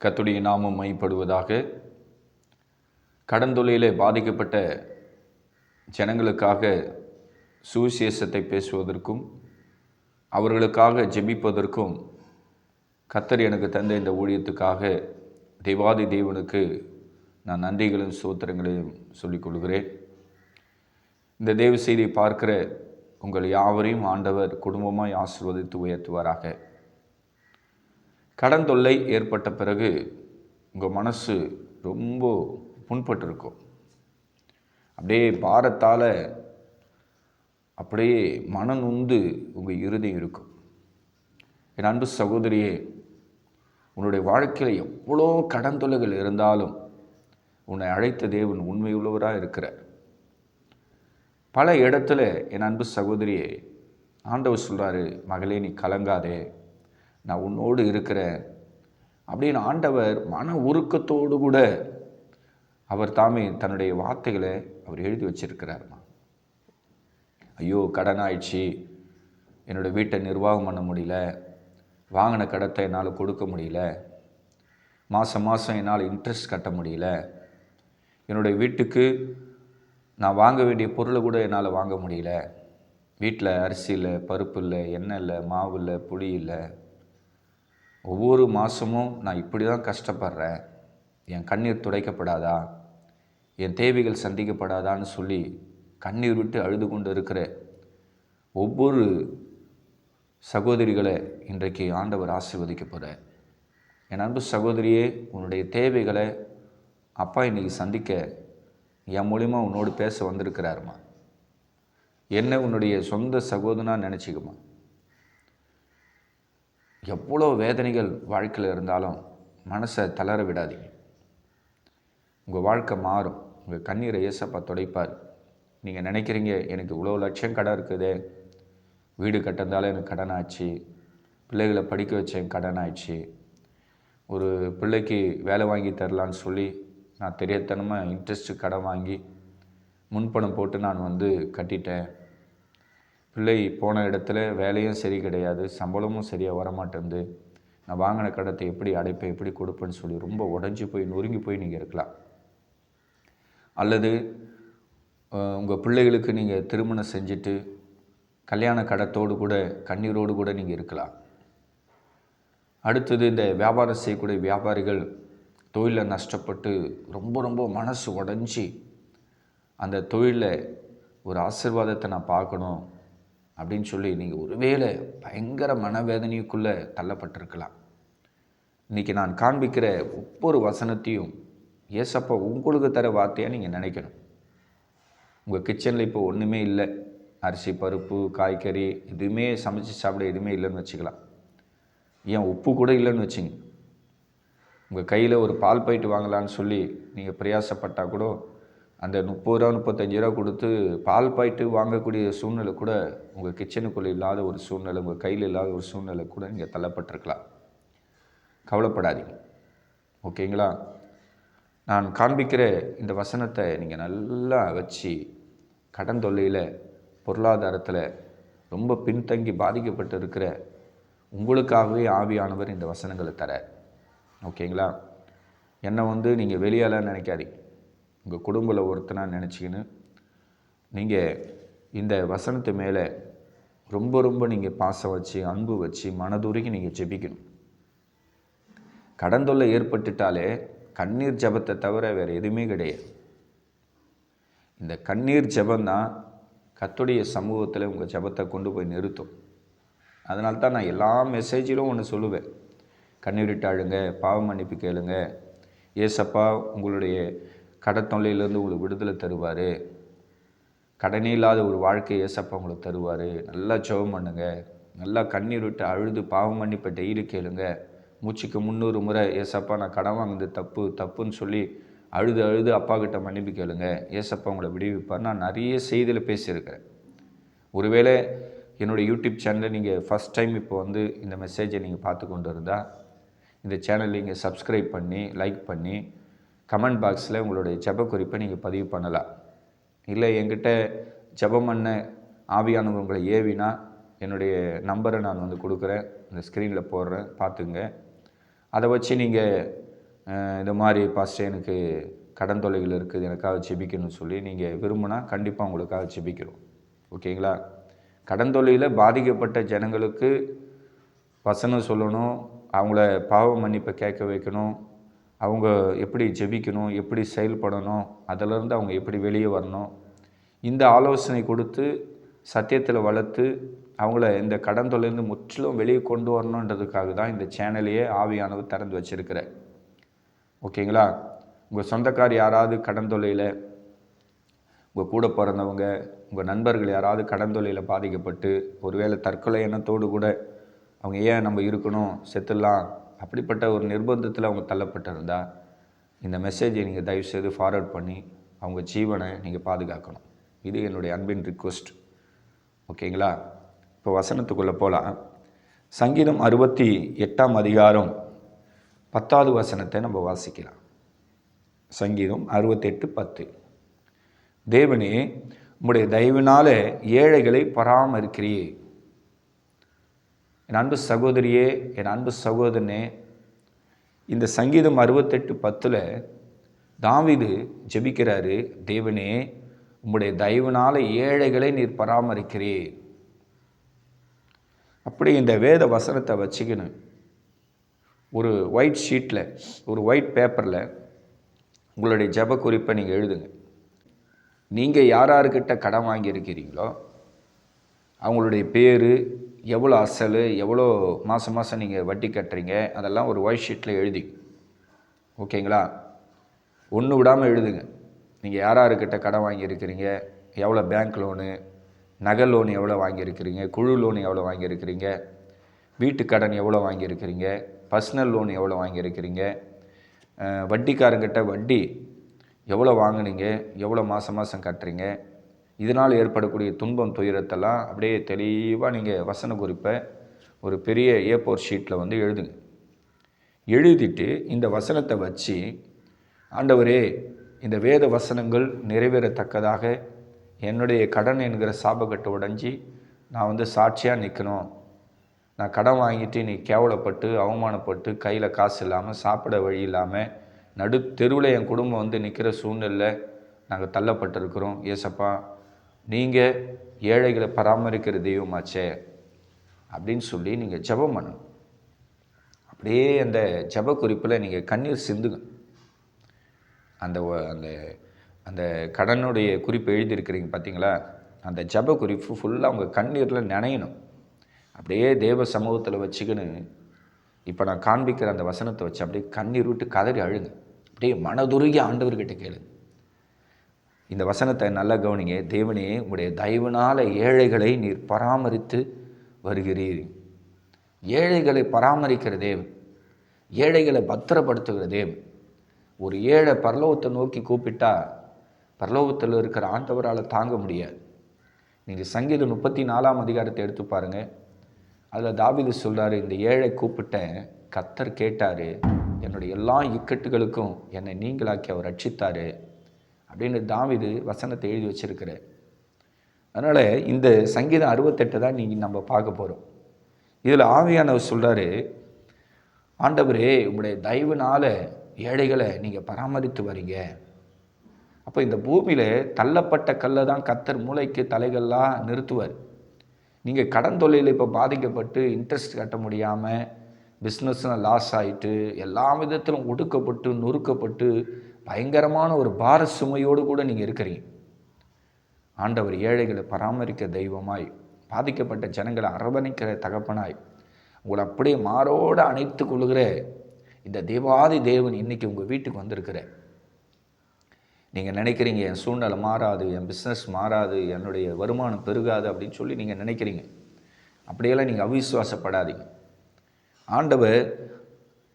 கத்துடைய நாமம் மைப்படுவதாக கடந்தொழிலே பாதிக்கப்பட்ட ஜனங்களுக்காக சுவிசேஷத்தை பேசுவதற்கும் அவர்களுக்காக ஜெபிப்பதற்கும் கத்தர் எனக்கு தந்த இந்த ஊழியத்துக்காக தேவாதி தேவனுக்கு நான் நன்றிகளும் சோத்திரங்களையும் சொல்லிக் கொள்கிறேன். இந்த தேவ செய்தியை பார்க்கிற உங்கள் யாவரையும் ஆண்டவர் குடும்பமாய் ஆசிர்வதித்து உயர்த்துவாராக. கடன் தொல்லை ஏற்பட்ட பிறகு உங்கள் மனசு ரொம்ப புண்பட்டிருக்கும். அப்படியே பாரத்தால் அப்படியே மன நொந்து உங்கள் இறுதி இருக்கும். என் அன்பு சகோதரியே உன்னுடைய வாழ்க்கையில் எவ்வளோ கடன் தொல்லைகள் இருந்தாலும் உன்னை அழைத்த தேவன் உண்மையுள்ளவராக இருக்கிறார். பல இடத்துல என் அன்பு சகோதரியே ஆண்டவர் சொல்கிறாரு மகளே நீ கலங்காதே. நான் உன்னோடு இருக்கிறேன். அப்படின்னு ஆண்டவர் மன உருக்கத்தோடு கூட அவர் தாமே தன்னுடைய வார்த்தைகளை அவர் எழுதி வச்சிருக்கிறார்மா. ஐயோ கடன் ஆயிடுச்சு என்னோடய வீட்டை நிர்வாகம் பண்ண முடியல. வாங்கின கடத்தை என்னால் கொடுக்க முடியல. மாதம் மாதம் என்னால் இன்ட்ரெஸ்ட் கட்ட முடியல. என்னுடைய வீட்டுக்கு நான் வாங்க வேண்டிய பொருளை கூட என்னால் வாங்க முடியல. வீட்டில் அரிசி இல்லை பருப்பு இல்லை எண்ணெய் இல்லை மாவு இல்லை புளி இல்லை. ஒவ்வொரு மாதமும் நான் இப்படி தான் கஷ்டப்படுறேன். என் கண்ணீர் துடைக்கப்படாதா? என் தேவைகள் சந்திக்கப்படாதான்னு சொல்லி கண்ணீர் விட்டு அழுது கொண்டு இருக்கிற ஒவ்வொரு சகோதரிகளை இன்றைக்கு ஆண்டவர் ஆசீர்வதிக்க போகிறார் என் அன்பு சகோதரியே உன்னுடைய தேவைகளை அப்பா இன்னைக்கு சந்திக்க என் மூலிமா உன்னோடு பேச வந்திருக்கிறாருமா? என்ன உன்னுடைய சொந்த சகோதரனாக நினச்சிக்குமா எவ்வளோ வேதனைகள் வாழ்க்கையில் இருந்தாலும் மனசை தளர விடாதீங்க. உங்கள் வாழ்க்கை மாறும். உங்கள் கண்ணீரை ஏசப்பா துடைப்பார். நீங்கள் நினைக்கிறீங்க எனக்கு இவ்வளோ லட்சம் கடன் இருக்குதே. வீடு கட்டிருந்தாலும் எனக்கு கடன் ஆச்சு. பிள்ளைகளை படிக்க வச்சேன் கடன் ஆயிடுச்சு. ஒரு பிள்ளைக்கு வேலை வாங்கி தரலான்னு சொல்லி நான் தெரியாதனமாக இன்ட்ரெஸ்ட்டு கடன் வாங்கி முன்பணம் போட்டு நான் வந்து கட்டிட்டேன். பிள்ளை போன இடத்துல வேலையும் சரி கிடையாது சம்பளமும் சரியாக வரமாட்டேங்குது. நான் வாங்கின கடத்தை எப்படி அடைப்பேன் எப்படி கொடுப்பேன்னு சொல்லி ரொம்ப உடஞ்சி போய் நொறுங்கி போய் நீங்கள் இருக்கலாம். அல்லது உங்கள் பிள்ளைகளுக்கு நீங்கள் திருமணம் செஞ்சுட்டு கல்யாண கடத்தோடு கூட கண்ணீரோடு கூட நீங்கள் இருக்கலாம். அடுத்தது இந்த வியாபாரம் செய்யக்கூடிய வியாபாரிகள் தொழிலில் நஷ்டப்பட்டு ரொம்ப ரொம்ப மனசு உடஞ்சி அந்த தொழிலில் ஒரு ஆசிர்வாதத்தை நான் பார்க்கணும். அப்படின்னு சொல்லி நீங்கள் ஒருவேளை பயங்கர மனவேதனைக்குள்ளே தள்ளப்பட்டிருக்கலாம். இன்றைக்கி நான் காண்பிக்கிற ஒவ்வொரு வசனத்தையும் ஏசப்பா உங்களுக்கு தர வார்த்தையாக நீங்கள் நினைக்கணும். உங்கள் கிச்சனில் இப்போ ஒன்றுமே இல்லை. அரிசி பருப்பு காய்கறி எதுவுமே சமைச்சு சாப்பிட எதுவுமே இல்லைன்னு வச்சுக்கலாம். ஏன் உப்பு கூட இல்லைன்னு வச்சுங்க. உங்கள் கையில் ஒரு பால் போயிட்டு வாங்கலான்னு சொல்லி நீங்கள் பிரயாசப்பட்டால் கூட அந்த முப்பது ரூபா முப்பத்தஞ்சு ரூபா கொடுத்து பால் பாயிட்டு வாங்கக்கூடிய சூழ்நிலை கூட உங்கள் கிச்சனுக்குள்ளே இல்லாத ஒரு சூழ்நிலை உங்கள் கையில் இல்லாத ஒரு சூழ்நிலை கூட நீங்கள் தள்ளப்பட்டிருக்கலாம். கவலைப்படாதீங்க. ஓகேங்களா? நான் காண்பிக்கிற இந்த வசனத்தை நீங்கள் நல்லா வச்சு கடன் தொல்லையில் பொருளாதாரத்தில் ரொம்ப பின்தங்கி பாதிக்கப்பட்டு இருக்கிற உங்களுக்காகவே ஆவியானவர் இந்த வசனங்களை தர ஓகேங்களா? என்னை வந்து நீங்கள் வெளியாலன்னு நினைக்காதீங்க. உங்கள் குடும்பத்தில் ஒருத்தனாக நினச்சிக்கின்னு நீங்கள் இந்த வசனத்து மேலே ரொம்ப ரொம்ப நீங்கள் பாசம் வச்சு அன்பு வச்சு மனதுருகி நீங்கள் ஜெபிக்கணும். கடந்தொல்லை ஏற்பட்டுட்டாலே கண்ணீர் ஜபத்தை தவிர வேறு எதுவுமே கிடையாது. இந்த கண்ணீர் ஜபந்தான் கத்துடைய சமூகத்தில் உங்கள் ஜபத்தை கொண்டு போய் நிறுத்தும். அதனால தான் நான் எல்லா மெசேஜிலும் ஒன்று சொல்லுவேன். கண்ணீரிட்டாளுங்க பாவ மன்னிப்பு கேளுங்க. ஏசப்பா உங்களுடைய கடத்தொல்லையிலேருந்து உங்களுக்கு விடுதலை தருவார். கடனே இல்லாத ஒரு வாழ்க்கையை ஏசப்பா உங்களுக்கு தருவார். நல்லா ஜெபம் பண்ணுங்க. நல்லா கண்ணீர் விட்டு அழுது பாவம் பண்ணி இப்போ டெய்லி கேளுங்க. மூச்சுக்கு முந்நூறு முறை ஏசப்பா நான் கடன் வாங்குது தப்பு தப்புன்னு சொல்லி அழுது அழுது அப்பா கிட்ட மன்னிப்பு கேளுங்க. ஏசப்பா உங்களை விடுவிப்பார். நான் நிறைய செய்தியில் பேசியிருக்கிறேன். ஒருவேளை என்னோடய யூடியூப் சேனலில் நீங்கள் ஃபஸ்ட் டைம் இப்போ வந்து இந்த மெசேஜை நீங்கள் பார்த்து கொண்டு இருந்தால் இந்த சேனல் நீங்கள் சப்ஸ்கிரைப் பண்ணி லைக் பண்ணி கமெண்ட் பாக்ஸில் உங்களுடைய ஜப குறிப்பை நீங்கள் பதிவு பண்ணலாம். இல்லை என்கிட்ட ஜபம் பண்ண ஆவியானவர் உங்களை ஏவினா என்னுடைய நம்பரை நான் வந்து கொடுக்குறேன். இந்த ஸ்க்ரீனில் போடுறேன் பார்த்துங்க. அதை வச்சு நீங்கள் இந்த மாதிரி பாஸ்டர் எனக்கு கடன் தொலைகள் இருக்குது எனக்காக செபிக்கணும்னு சொல்லி நீங்கள் விரும்பினா கண்டிப்பாக உங்களுக்காக செபிக்கிறோம் ஓகேங்களா? கடன் தொல்லையில் பாதிக்கப்பட்ட ஜனங்களுக்கு வசனம் சொல்லணும் அவங்கள பாவ மன்னிப்பை கேட்க வைக்கணும். அவங்க எப்படி ஜெபிக்கணும் எப்படி செயல்படணும் அதிலிருந்து அவங்க எப்படி வெளியே வரணும் இந்த ஆலோசனை கொடுத்து சத்தியத்தில் வளர்த்து அவங்கள இந்த கடன் தொல்லையிலிருந்து முற்றிலும் வெளியே கொண்டு வரணுன்றதுக்காக தான் இந்த சேனலையே ஆவியானவர் திறந்து வச்சிருக்கிறேன். ஓகேங்களா? உங்கள் சொந்தக்கார் யாராவது கடன் தொல்லையில் உங்கள் கூட பிறந்தவங்க உங்கள் நண்பர்கள் யாராவது கடன் தொல்லையில் பாதிக்கப்பட்டு ஒருவேளை தற்கொலை எண்ணத்தோடு கூட அவங்க ஏன் நம்ம இருக்கணும் செத்துடலாம் அப்படிப்பட்ட ஒரு நிர்பந்தத்தில் அவங்க தள்ளப்பட்டிருந்தா இந்த மெசேஜை நீங்கள் தயவுசெய்து ஃபார்வர்ட் பண்ணி அவங்க ஜீவனை நீங்கள் பாதுகாக்கணும். இது என்னுடைய அன்பின் ரிக்வெஸ்ட் ஓகேங்களா இப்போ வசனத்துக்குள்ளே போகலாம் சங்கீதம் அறுபத்தி எட்டாம் அதிகாரம் பத்தாவது வசனத்தை நம்ம வாசிக்கலாம். சங்கீதம் அறுபத்தெட்டு பத்து. தேவனே உம்முடைய தயவினால ஏழைகளை பராமரிக்கிறீர். என் அன்பு சகோதரியே என் அன்பு சகோதரனே இந்த சங்கீதம் அறுபத்தெட்டு பத்தில் தாவிது ஜெபிக்கிறாரு தேவனே உம்முடைய தயவுனால் ஏழைகளை நீர் பராமரிக்கிறீர். அப்படி இந்த வேத வசனத்தை வச்சுக்கணும். ஒரு ஒயிட் ஷீட்டில் ஒரு ஒயிட் பேப்பரில் உங்களுடைய ஜெப குறிப்பை நீங்கள் எழுதுங்க. நீங்கள் யார் யாருக்கிட்ட கடன் வாங்கியிருக்கிறீங்களோ அவங்களுடைய பேர் எவ்வளோ அசல் எவ்வளோ மாதம் மாதம் நீங்கள் வட்டி கட்டுறீங்க அதெல்லாம் ஒரு ஒயிட் ஷீட்டில் எழுதி. ஓகேங்களா? ஒன்று விடாமல் எழுதுங்க. நீங்கள் யார் யாருக்கிட்ட கடன் வாங்கியிருக்கிறீங்க எவ்வளோ பேங்க் லோனு நகை லோன் எவ்வளோ வாங்கியிருக்கிறீங்க குழு லோன் எவ்வளோ வாங்கியிருக்கிறீங்க வீட்டு கடன் எவ்வளோ வாங்கியிருக்கிறீங்க பர்சனல் லோன் எவ்வளோ வாங்கியிருக்கிறீங்க வட்டிக்காரங்கிட்ட வட்டி எவ்வளோ வாங்குனீங்க எவ்வளோ மாதம் மாதம் கட்டுறீங்க இதனால் ஏற்படக்கூடிய துன்பம் துயரத்தெல்லாம் அப்படியே தெளிவாக நீங்கள் வசன குறிப்பை ஒரு பெரிய ஏ ஃபோர் ஷீட்டில் வந்து எழுதுங்க. எழுதிட்டு இந்த வசனத்தை வச்சு ஆண்டவரே இந்த வேத வசனங்கள் நிறைவேறத்தக்கதாக என்னுடைய கடன் என்கிற சாபக்கட்டு உடைஞ்சி நான் வந்து சாட்சியாக நிற்கணும் நான் கடன் வாங்கிட்டு நீ கேவலப்பட்டு அவமானப்பட்டு கையில் காசு இல்லாமல் சாப்பிட வழி இல்லாமல் நடு தெருவில் என் குடும்பம் வந்து நிற்கிற சூழ்நிலை நாங்கள் தள்ளப்பட்டிருக்கிறோம். ஏசப்பா நீங்கள் ஏழைகளை பராமரிக்கிற தெய்வமாச்சே அப்படின்னு சொல்லி நீங்கள் ஜெபம் பண்ணணும். அப்படியே அந்த ஜெப குறிப்பில் நீங்கள் கண்ணீர் சிந்துங்க. அந்த அந்த அந்த கடனுடைய குறிப்பு எழுதியிருக்கிறீங்க பார்த்தீங்களா அந்த ஜெப குறிப்பு ஃபுல்லாக உங்கள் கண்ணீரில் நனையணும். அப்படியே தேவ சமூகத்தில் வச்சுக்கின்னு இப்போ நான் காண்பிக்கிற அந்த வசனத்தை வச்சு அப்படியே கண்ணீர் விட்டு கதறி அழுங்க. அப்படியே மனதுருகி ஆண்டவர்கிட்ட கேளு இந்த வசனத்தை நல்லா கவனிங்க. தேவனே உங்களுடைய தயவுனால ஏழைகளை நீர் பராமரித்து வருகிறீர். ஏழைகளை பராமரிக்கிற தேவன் ஏழைகளை பத்திரப்படுத்துகிற தேவன். ஒரு ஏழை பரலோகத்தை நோக்கி கூப்பிட்டா பரலோகத்தில் இருக்கிற ஆண்டவரால் தாங்க முடியாது. நீங்கள் சங்கீதம் முப்பத்தி நாலாம் அதிகாரத்தை எடுத்து பாருங்கள் அதில் தாவிது சொல்றாரு இந்த ஏழை கூப்பிட்டேன் கத்தர் கேட்டார் என்னுடைய எல்லா இக்கட்டுகளுக்கும் என்னை நீங்களாக்கி அவர் ரட்சித்தார் அப்படின்னு தாவீது வசனத்தை எழுதி வச்சிருக்கிறார். அதனால் இந்த சங்கீதம் அறுபத்தெட்டு தான் நீங்கள் நம்ம பார்க்க போகிறோம் இதில் ஆவியானவர் சொல்கிறாரு ஆண்டவரே உங்களுடைய தயவுனால் ஏழைகளை நீங்கள் பராமரித்து வரீங்க. அப்போ இந்த பூமியில் தள்ளப்பட்ட கல்லை தான் கத்தர் மூளைக்கு தலைகள்லாம் நிறுத்துவார். நீங்கள் கடன் தொழிலில் இப்போ பாதிக்கப்பட்டு இன்ட்ரெஸ்ட் கட்ட முடியாமல் பிஸ்னஸ்னால் லாஸ் ஆகிட்டு எல்லா விதத்திலும் ஒடுக்கப்பட்டு நொறுக்கப்பட்டு பயங்கரமான ஒரு பார சுமையோடு கூட நீங்கள் இருக்கிறீங்க. ஆண்டவர் ஏழைகளை பராமரிக்க தெய்வமாய் பாதிக்கப்பட்ட ஜனங்களை அரவணைக்கிற தகப்பனாய் உங்களை அப்படியே மாறோடு அணைத்து கொள்கிற இந்த தேவாதி தேவன் இன்னைக்கு உங்கள் வீட்டுக்கு வந்திருக்கிற நீங்கள் நினைக்கிறீங்க என் சூழ்நிலை மாறாது என் பிஸ்னஸ் மாறாது என்னுடைய வருமானம் பெருகாது அப்படின்னு சொல்லி நீங்கள் நினைக்கிறீங்க. அப்படியெல்லாம் நீங்கள் அவிசுவாசப்படாதீங்க. ஆண்டவர்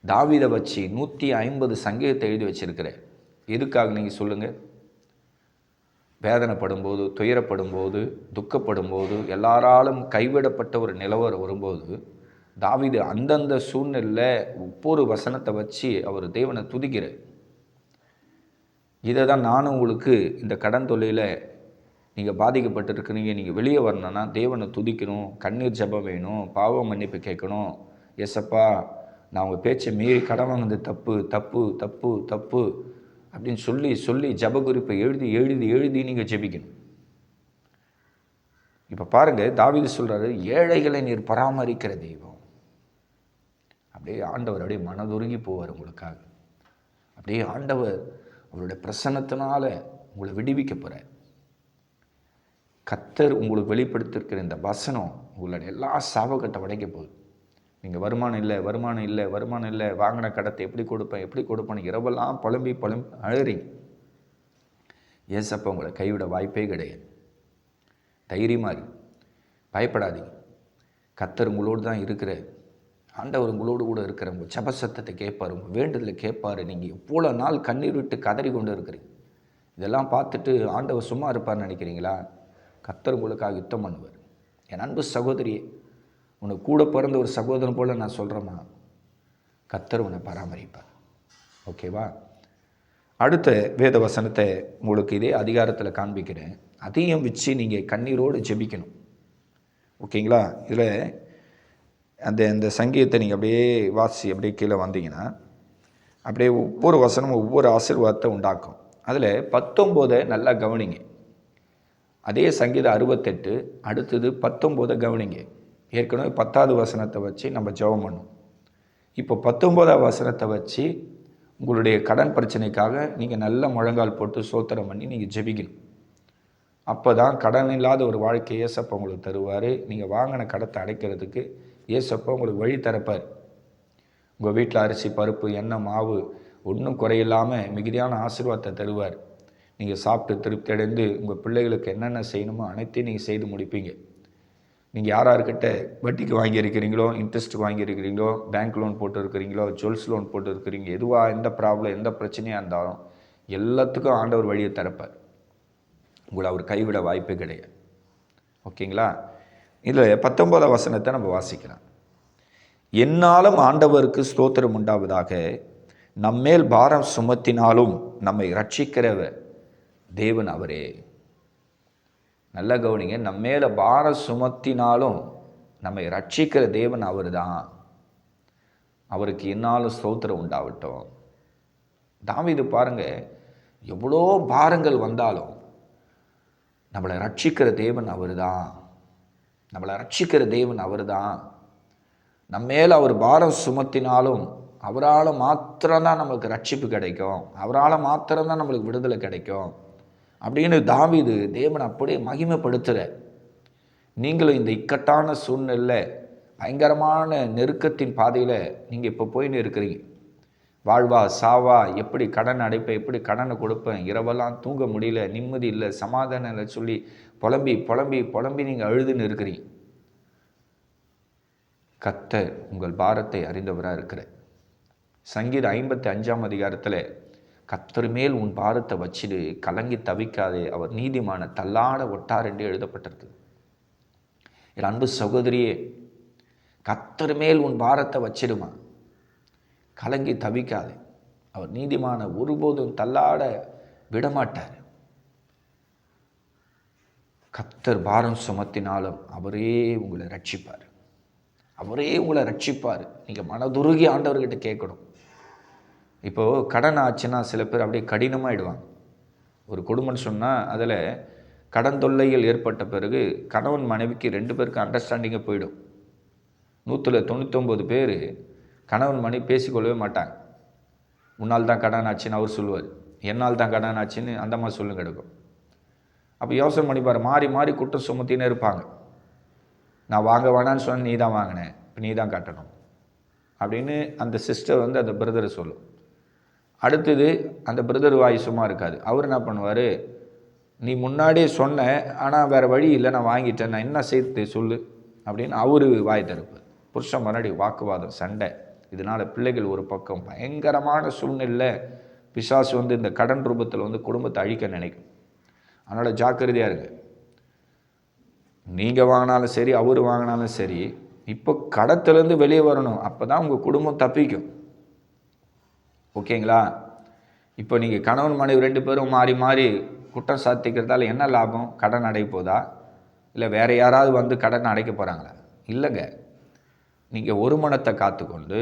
தாவிதை வச்சு நூற்றி ஐம்பது சங்கீதத்தை எழுதி வச்சிருக்கிறேன் எதுக்காக நீங்கள் சொல்லுங்கள் வேதனைப்படும் போது துயரப்படும் போது துக்கப்படும் போது எல்லாராலும் கைவிடப்பட்ட ஒரு நிலவரம் வரும்போது தாவிது அந்தந்த சூழ்நிலையில் ஒவ்வொரு வசனத்தை வச்சு அவர் தேவனை துதிக்கிறார். இதை தான் நானும் உங்களுக்கு இந்த கடன் தொல்லையில் நீங்கள் பாதிக்கப்பட்டிருக்கிறீங்க. நீங்கள் வெளியே வரணும்னா தேவனை துதிக்கணும் கண்ணீர் ஜெபம் வேணும் பாவ மன்னிப்பு கேட்கணும். எஸ்அப்பா நான் உங்கள் பேச்சை மீறி கடன் வாங்கினது தப்பு தப்பு தப்பு தப்பு. அப்படின்னு சொல்லி சொல்லி ஜபகுறிப்பை எழுதி எழுதி எழுதி நீங்கள் ஜெபிக்கணும். இப்போ பாருங்கள் தாவிது சொல்கிறாரு ஏழைகளை நீர் பராமரிக்கிற தெய்வம். அப்படியே ஆண்டவர் அப்படியே மனதுருகி போவார் உங்களுக்காக. அப்படியே ஆண்டவர் அவருடைய பிரசன்னத்தினால உங்களை விடுவிக்க போகிறார் கத்தர் உங்களுக்கு வெளிப்படுத்திருக்கிற இந்த வசனம் உங்களுடைய எல்லா சாபக்கட்டை உடைக்க போகுது. நீங்கள் வருமானம் இல்லை வருமானம் இல்லை வருமானம் இல்லை வாங்கின கடத்தை எப்படி கொடுப்பேன் எப்படி கொடுப்பேன் இரவெல்லாம் புலம்பி புலம்பி அழுறீங்க. ஏசப்பா உங்களை கைவிட வாய்ப்பே கிடையாது. தைரியமாக இருக்கு பயப்படாதீங்க. கத்தர் உங்களோடு தான் இருக்கிற ஆண்டவர் உங்களோடு கூட இருக்கிற உங்கள் சபசத்தத்தை கேட்பார் உங்கள் வேண்டுதலை கேட்பார். நீங்கள் எவ்வளோ நாள் கண்ணீர் விட்டு கதறி கொண்டு இருக்கிறீங்க. இதெல்லாம் பார்த்துட்டு ஆண்டவர் சும்மா இருப்பார்னு நினைக்கிறீங்களா? கத்தர் உங்களுக்காக யுத்தம் பண்ணுவார். என் அன்பு சகோதரியே உனக்கு கூட பிறந்த ஒரு சகோதரன் போல் நான் சொல்கிறேம்மா கத்தர் உன்னை பராமரிப்பார். ஓகேவா? அடுத்த வேத வசனத்தை உங்களுக்கு இதே அதிகாரத்தில் காண்பிக்கிறேன். அதையும் வச்சு நீங்கள் கண்ணீரோடு ஜெபிக்கணும். ஓகேங்களா? இதில் அந்த இந்த சங்கீதத்தை நீங்கள் அப்படியே வாசி அப்படியே கீழே வந்தீங்கன்னா அப்படியே ஒவ்வொரு வசனமும் ஒவ்வொரு ஆசீர்வாதத்தை உண்டாக்கும். அதில் பத்தொம்போதை நல்லா கவனிங்க. அதே சங்கீதம் அறுபத்தெட்டு அடுத்தது பத்தொம்போதை கவனிங்க. ஏற்கனவே பத்தாவது வசனத்தை வச்சு நம்ம ஜெபம் பண்ணோம். இப்போ பத்தொம்போதாவது வசனத்தை வச்சு உங்களுடைய கடன் பிரச்சனைக்காக நீங்கள் நல்ல முழங்கால் போட்டு சோத்திரம் பண்ணி நீங்கள் ஜெபிக்கணும். அப்போ தான் கடன் இல்லாத ஒரு வாழ்க்கை ஏசப்பா உங்களுக்கு தருவார். நீங்கள் வாங்கின கடத்தை அடைக்கிறதுக்கு ஏசப்பா உங்களுக்கு வழி தரப்பார் உங்கள் வீட்டில் அரிசி பருப்பு எண்ணெய் மாவு ஒன்றும் குறையில்லாமல் மிகுதியான ஆசீர்வாதத்தை தருவார். நீங்கள் சாப்பிட்டு திருப்தி அடைந்து உங்கள் பிள்ளைகளுக்கு என்னென்ன செய்யணுமோ அனைத்தையும் நீங்கள் செய்து முடிப்பீங்க. நீங்கள் யார் யார்கிட்ட வட்டிக்கு வாங்கியிருக்கிறீங்களோ இன்ட்ரெஸ்ட் வாங்கியிருக்கிறீங்களோ பேங்க் லோன் போட்டு இருக்கிறீங்களோ ஜுவல்ஸ் லோன் போட்டு இருக்கிறீங்க எதுவாக எந்த ப்ராப்ளம் எந்த பிரச்சனையாக இருந்தாலும் எல்லாத்துக்கும் ஆண்டவர் வழியை தரப்பார் உங்களை அவர் கைவிட வாய்ப்பே கிடையாது. ஓகேங்களா இதில் பத்தொம்போதாம் வசனத்தை நம்ம வாசிக்கலாம். என்னாலும் ஆண்டவருக்கு ஸ்தோத்திரம் உண்டாவதாக நம்மேல் பாரம் சுமத்தினாலும் நம்மை ரட்சிக்கிறவர் தேவன் அவரே. நல்ல கவனிங்க நம்ம மேலே பாரம் சுமத்தினாலும் நம்மை ரட்சிக்கிற தேவன் அவர் தான் அவருக்கு என்னாலும் ஸ்தோத்திரம் உண்டாகட்டும். தாம் இது பாருங்கள் எவ்வளோ பாரங்கள் வந்தாலும் நம்மளை ரட்சிக்கிற தேவன் அவர் தான் நம்மளை ரட்சிக்கிற தேவன் அவர் தான் நம்ம மேலே அவர் பாரம் சுமத்தினாலும் அவரால் மாத்திரம்தான் நமக்கு ரட்சிப்பு கிடைக்கும். அவரால் மாத்திரம்தான் நம்மளுக்கு விடுதலை கிடைக்கும். அப்படின்னு தாவிது தேவனை அப்படியே மகிமைப்படுத்துகிற நீங்களும் இந்த இக்கட்டான சூழ்நிலை பயங்கரமான நெருக்கத்தின் பாதையில் நீங்கள் இப்போ போயின்னு இருக்கிறீங்க. வாழ்வா சாவா எப்படி கடன் அடைப்பேன் எப்படி கடனை கொடுப்பேன் இரவெல்லாம் தூங்க முடியல நிம்மதி இல்லை சமாதானம் இல்லை சொல்லி புலம்பி புலம்பி புலம்பி நீங்கள் அழுதுன்னு இருக்கிறீங்க. கத்த உங்கள் பாரத்தை அறிந்தவராக இருக்கிற சங்கீத ஐம்பத்தி அஞ்சாம் அதிகாரத்தில் கத்தர் மேல் உன் பாரத்தை வச்சிடு கலங்கி தவிக்காதே. அவர் நீதிமான தள்ளாட ஒட்டார் என்று எழுதப்பட்டிருக்கு. என் அன்பு சகோதரியே கத்தர் மேல் உன் பாரத்தை வச்சிடுமா? கலங்கி தவிக்காதே. அவர் நீதிமான ஒருபோதும் தள்ளாட விடமாட்டார். கத்தர் பாரம் சுமத்தினாலும் அவரே உங்களை ரட்சிப்பார். அவரே உங்களை ரட்சிப்பார். நீங்கள் மனதுருகி ஆண்டவர்கிட்ட கேட்கணும். இப்போது கடன் ஆச்சுன்னா சில பேர் அப்படியே கடினமாகிடுவாங்க ஒரு குடும்பம் சொன்னால் அதில் கடன் தொல்லைகள் ஏற்பட்ட பிறகு கணவன் மனைவிக்கு ரெண்டு பேருக்கு அண்டர்ஸ்டாண்டிங்கே போயிடும். நூற்றில் தொண்ணூத்தொம்பது பேர் கணவன் மனைவி பேசிக்கொள்ளவே மாட்டாங்க. உன்னால் தான் கடன் ஆச்சுன்னு அவர் சொல்லுவார். என்னால் தான் கடன் ஆச்சுன்னு அந்த மாதிரி சொல்லுங்க கிடக்கும் அப்போ யோசனை பண்ணிப்பார் மாறி மாறி குற்றம் சுமத்தினே இருப்பாங்க. நான் வாங்க வேணான்னு சொன்னேன் நீ தான் வாங்கினேன் இப்போ நீ தான் கட்டணும். அப்படின்னு அந்த சிஸ்டர் வந்து அந்த பிரதரை சொல்லும். அடுத்தது அந்த பிரதர் வாய் சும்மா இருக்காது. அவர் என்ன பண்ணுவார்? நீ முன்னாடியே சொன்ன ஆனால் வேறு வழி இல்லை நான் வாங்கிட்டேன் நான் என்ன சேர்த்து சொல்லு அப்படின்னு அவர் வாய் தருப்பார் புருஷன் முன்னாடி வாக்குவாதம் சண்டை. இதனால் பிள்ளைகள் ஒரு பக்கம் பயங்கரமான சூழ்நிலை பிசாசு வந்து இந்த கடன் ரூபத்தில் வந்து குடும்பத்தை அழிக்க நினைக்கும். அதனால் ஜாக்கிரதையாக இருங்க. நீங்கள் வாங்கினாலும் சரி அவர் வாங்கினாலும் சரி இப்போ கடத்துலேருந்து வெளியே வரணும். அப்போ தான் உங்கள் குடும்பம் தப்பிக்கும். ஓகேங்களா? இப்போ நீங்கள் கணவன் மனைவி ரெண்டு பேரும் மாறி மாறி குற்றம் சாத்திக்கிறதால என்ன லாபம்? கடன் அடைப்போதா போதா? இல்லை வேறு யாராவது வந்து கடன் அடைக்க போகிறாங்களா இல்லைங்க. நீங்கள் ஒரு மனத்தை காத்துக்கொண்டு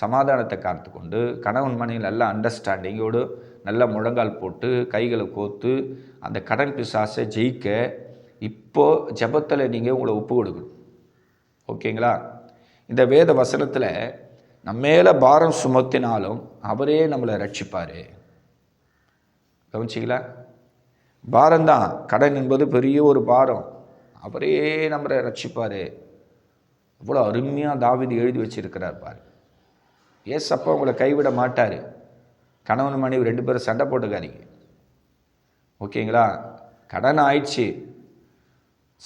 சமாதானத்தை காத்துக்கொண்டு கணவன் மனைவி நல்ல அண்டர்ஸ்டாண்டிங்கோடு நல்ல முழங்கால் போட்டு கைகளை கோத்து அந்த கடன் பிசாசை ஜெயிக்க இப்போ ஜெபத்தில் நீங்கள் உங்களை ஒப்பு கொடுக்கணும். ஓகேங்களா? இந்த வேத வசனத்தில் நம்ம மேலே பாரம் சுமத்தினாலும் அவரே நம்மளை ரட்சிப்பார். கவனிச்சிங்களா பாரம்தான். கடன் என்பது பெரிய ஒரு பாரம். அவரே நம்மளை ரட்சிப்பார். அவ்வளோ அருமையாக தாவிதி எழுதி வச்சிருக்கிறார் ஏஸ் ஏசப்பா உங்களை கைவிட மாட்டார். கணவன் மனைவி ரெண்டு பேரும் சண்டை போட்டுக்காதீங்க. ஓகேங்களா? கடன் ஆயிடுச்சு.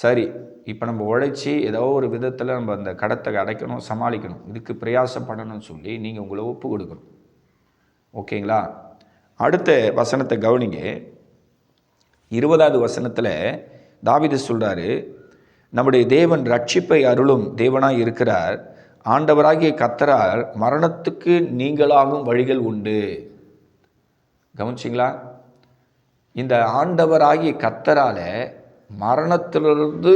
சரி இப்போ நம்ம உழைச்சி ஏதோ ஒரு விதத்தில் நம்ம அந்த கடத்தை அடைக்கணும் சமாளிக்கணும். இதுக்கு பிரயாசப்படணும்னு சொல்லி நீங்கள் உங்களை ஒப்பு கொடுக்கணும். ஓகேங்களா? அடுத்த வசனத்தை கவனிங்க. இருபதாவது வசனத்தில் தாவிது சொல்கிறாரு நம்முடைய தேவன் ரட்சிப்பை அருளும் தேவனாக இருக்கிறார். ஆண்டவராகிய கத்தரால் மரணத்துக்கு நீங்களாகும் வழிகள் உண்டு. கவனிச்சிங்களா? இந்த ஆண்டவராகிய கத்தரால் மரணத்திலிருந்து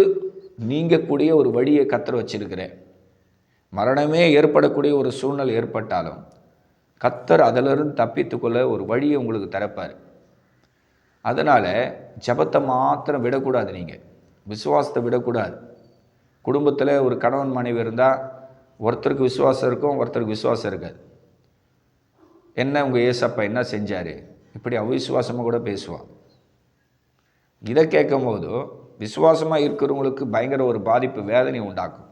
நீங்கக்கூடிய ஒரு வழியை கத்தர் வச்சிருக்கிறேன் மரணமே ஏற்படக்கூடிய ஒரு சூழ்நிலை ஏற்பட்டாலும் கத்தர் அதிலிருந்து தப்பித்துக்கொள்ள ஒரு வழியை உங்களுக்கு திறப்பார் அதனால் ஜபத்தை மாத்திரம் விடக்கூடாது நீங்கள் விசுவாசத்தை விடக்கூடாது. குடும்பத்தில் ஒரு கணவன் மனைவி இருந்தால் ஒருத்தருக்கு விசுவாசம் இருக்கும் ஒருத்தருக்கு விசுவாசம் இருக்காது. என்ன உங்கள் ஏசப்பா என்ன செஞ்சார்? இப்படி அவிசுவாசமாக கூட பேசுவான். இதை கேட்கும் போது விசுவாசமாக இருக்கிறவங்களுக்கு பயங்கர ஒரு பாதிப்பு வேதனை உண்டாக்கும்.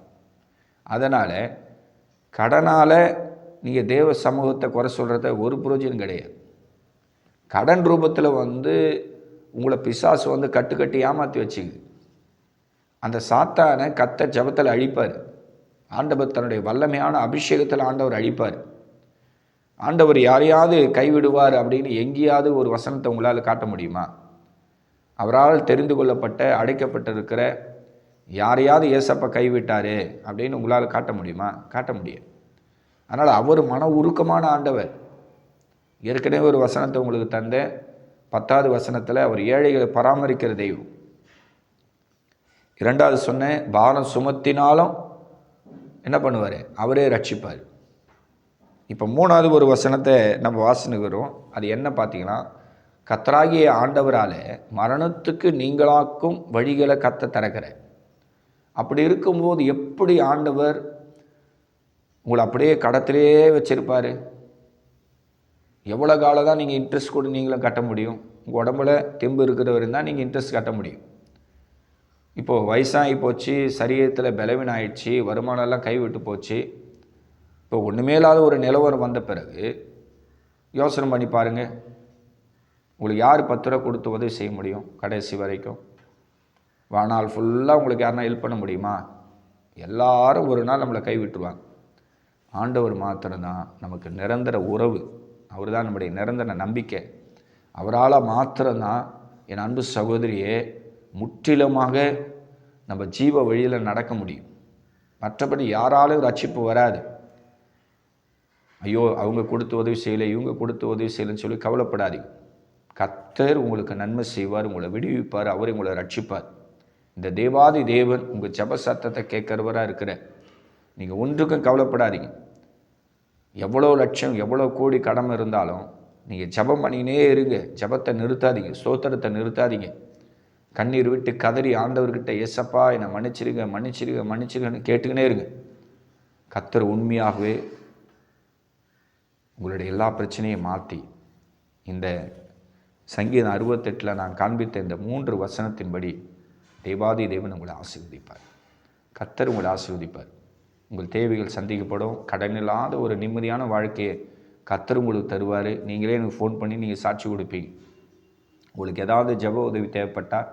அதனால் கடனால் நீங்கள் தேவ சமூகத்தை குறை சொல்கிறத ஒரு புரோஜனம் கிடையாது. கடன் ரூபத்தில் வந்து உங்களை பிசாசு வந்து கட்டுக்கட்டி ஏமாற்றி வச்சுக்குது. அந்த சாத்தானை கத்த ஜபத்தில் அழிப்பார். ஆண்டவர் தன்னுடைய வல்லமையான அபிஷேகத்தில் ஆண்டவர் அழிப்பார். ஆண்டவர் யாரையாவது கைவிடுவார் அப்படின்னு எங்கேயாவது ஒரு வசனத்தை உங்களால் காட்ட முடியுமா? அவரால் தெரிந்து கொள்ளப்பட்ட அடைக்கப்பட்டிருக்கிற யாரையாவது ஏசப்ப கைவிட்டாரு அப்படின்னு உங்களால் காட்ட முடியுமா? காட்ட முடியும் அதனால் அவர் மன உருக்கமான ஆண்டவர். ஏற்கனவே ஒரு வசனத்தை உங்களுக்கு தந்தேன். பத்தாவது வசனத்தில் அவர் ஏழைகளை பராமரிக்கிற தெய்வம். இரண்டாவது சொன்னேன் பாரம் சுமத்தினாலும் என்ன பண்ணுவார்? அவரே ரட்சிப்பார். இப்போ மூணாவது ஒரு வசனத்தை நம்ம வாசனுக்கிறோம் அது என்ன பார்த்தீங்கன்னா கத்தராகிய ஆண்டவரால் மரணத்துக்கு நீங்களாக்கும் வழிகளை கத்த திறக்கிற அப்படி இருக்கும்போது எப்படி ஆண்டவர் உங்களை அப்படியே கடத்திலே வச்சுருப்பார்? எவ்வளோ காலம் தான் நீங்கள் இன்ட்ரெஸ்ட் கூட நீங்களும் கட்ட முடியும்? உங்கள் உடம்புல தெம்பு இருக்கிறவர் தான் நீங்கள் இன்ட்ரெஸ்ட் கட்ட முடியும். இப்போது வயசாகி போச்சு சரீரத்தில் பலவீனம் ஆயிடுச்சு வருமானம்லாம் கைவிட்டு போச்சு. இப்போ ஒன்றுமே இல்லாத ஒரு நிலவரம் வந்த பிறகு யோசனை பண்ணி பாருங்கள் உங்களுக்கு யார் பத்து ரூபா கொடுத்து உதவி செய்ய முடியும்? கடைசி வரைக்கும். வாழ்நாள் ஃபுல்லாக உங்களுக்கு யாருனா ஹெல்ப் பண்ண முடியுமா? எல்லாரும் ஒரு நாள் நம்மளை கைவிட்டுருவாங்க ஆண்டவர் மாத்திரம்தான் நமக்கு நிரந்தர உறவு. அவர் தான் நம்முடைய நிரந்தர நம்பிக்கை. அவரால் மாத்திரம்தான் என் அன்பு சகோதரியே முற்றிலுமாக நம்ம ஜீவ வழியில் நடக்க முடியும். மற்றபடி யாராலும் ரட்சிப்பு வராது. ஐயோ அவங்க கொடுத்து உதவி செய்யலை இவங்க கொடுத்து உதவி செய்யலைன்னு சொல்லி கவலைப்படாதீங்க. கத்தர் உங்களுக்கு நன்மை செய்வார் உங்களை விடுவிப்பார் அவர் உங்களை ரட்சிப்பார். இந்த தேவாதி தேவன் உங்கள் ஜப சத்தத்தை கேட்குறவராக இருக்கிற நீங்கள் ஒன்றுக்கும் கவலைப்படாதீங்க. எவ்வளோ லட்சம் எவ்வளோ கோடி கடமை இருந்தாலும் நீங்கள் ஜபம் பண்ணினே இருங்க. ஜபத்தை நிறுத்தாதீங்க சோத்திரத்தை நிறுத்தாதீங்க. கண்ணீர் விட்டு கதறி ஆண்டவர்கிட்ட எசப்பா என்னை மன்னிச்சிருங்க மன்னிச்சிருங்க மன்னிச்சிருங்கன்னு கேட்டுக்கினே இருங்க. கத்தர் உண்மையாகவே உங்களுடைய எல்லா பிரச்சனையும் மாற்றி இந்த சங்கீதம் அறுபத்தெட்டில் நான் காண்பித்த இந்த மூன்று வசனத்தின்படி தேவாதி தேவன் உங்களை ஆசீர்வதிப்பார். கத்தர் உங்களை ஆசீர்வதிப்பார். உங்கள் தேவைகள் சந்திக்கப்படும். கடனில்லாத ஒரு நிம்மதியான வாழ்க்கையை கத்தர் உங்களுக்கு தருவார். நீங்களே எனக்கு ஃபோன் பண்ணி நீங்கள் சாட்சி கொடுப்பீங்க. உங்களுக்கு ஏதாவது ஜப உதவி தேவைப்பட்டால்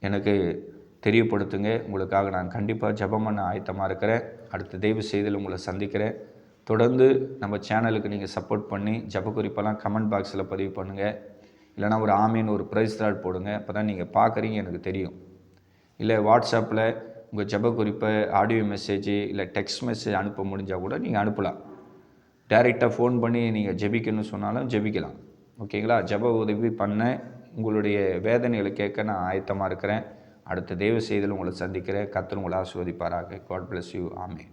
எனக்கு தெரியப்படுத்துங்க. உங்களுக்காக நான் கண்டிப்பாக ஜபம் பண்ண ஆயத்தமாக இருக்கிறேன். அடுத்த தெய்வ செய்தியில் உங்களை சந்திக்கிறேன். தொடர்ந்து நம்ம சேனலுக்கு நீங்கள் சப்போர்ட் பண்ணி ஜபக்குறிப்பெல்லாம் கமெண்ட் பாக்ஸில் பதிவு பண்ணுங்கள் இல்லைனா ஒரு ஆமீன் ஒரு ப்ரைஸ் தாட் போடுங்க. அப்போ தான் நீங்கள் பார்க்குறீங்க எனக்கு தெரியும். இல்லை வாட்ஸ்அப்பில் உங்கள் ஜபக்குறிப்பை ஆடியோ மெசேஜ் இல்லை டெக்ஸ்ட் மெசேஜ் அனுப்ப முடிஞ்சால் கூட நீங்கள் அனுப்பலாம். டைரெக்டாக ஃபோன் பண்ணி நீங்கள் ஜெபிக்கணும்னு சொன்னாலும் ஜெபிக்கலாம். ஓகேங்களா ஜப உதவி பண்ண உங்களுடைய வேதனைகளை கேட்க நான் ஆயத்தமாக இருக்கிறேன். அடுத்த தெய்வ செய்தியில் உங்களை சந்திக்கிறேன். கத்தர் உங்களை ஆஸ்வதிப்பாராக காட் பிளஸ் யூ ஆமே